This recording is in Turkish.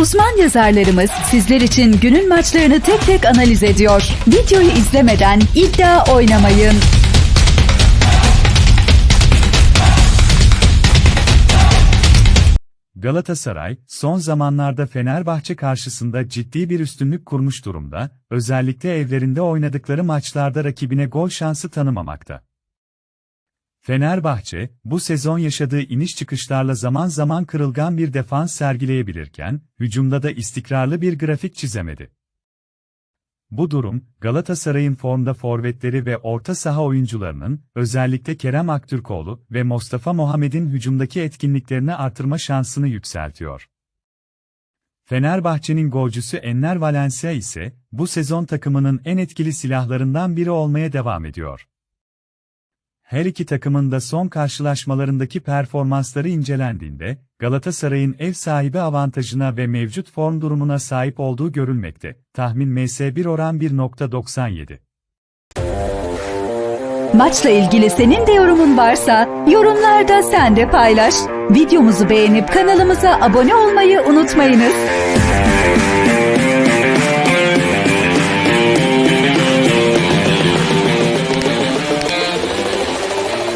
Uzman yazarlarımız sizler için günün maçlarını tek tek analiz ediyor. Videoyu izlemeden iddia oynamayın. Galatasaray, son zamanlarda Fenerbahçe karşısında ciddi bir üstünlük kurmuş durumda, özellikle evlerinde oynadıkları maçlarda rakibine gol şansı tanımamakta. Fenerbahçe, bu sezon yaşadığı iniş çıkışlarla zaman zaman kırılgan bir defans sergileyebilirken, hücumda da istikrarlı bir grafik çizemedi. Bu durum, Galatasaray'ın formda forvetleri ve orta saha oyuncularının, özellikle Kerem Aktürkoğlu ve Mustafa Muhammed'in hücumdaki etkinliklerini artırma şansını yükseltiyor. Fenerbahçe'nin golcüsü Enner Valencia ise, bu sezon takımının en etkili silahlarından biri olmaya devam ediyor. Her iki takımın da son karşılaşmalarındaki performansları incelendiğinde, Galatasaray'ın ev sahibi avantajına ve mevcut form durumuna sahip olduğu görülmekte. Tahmin MS1 oran 1.97. Maçla ilgili senin de yorumun varsa yorumlarda sen de paylaş. Videomuzu beğenip kanalımıza abone olmayı unutmayınız.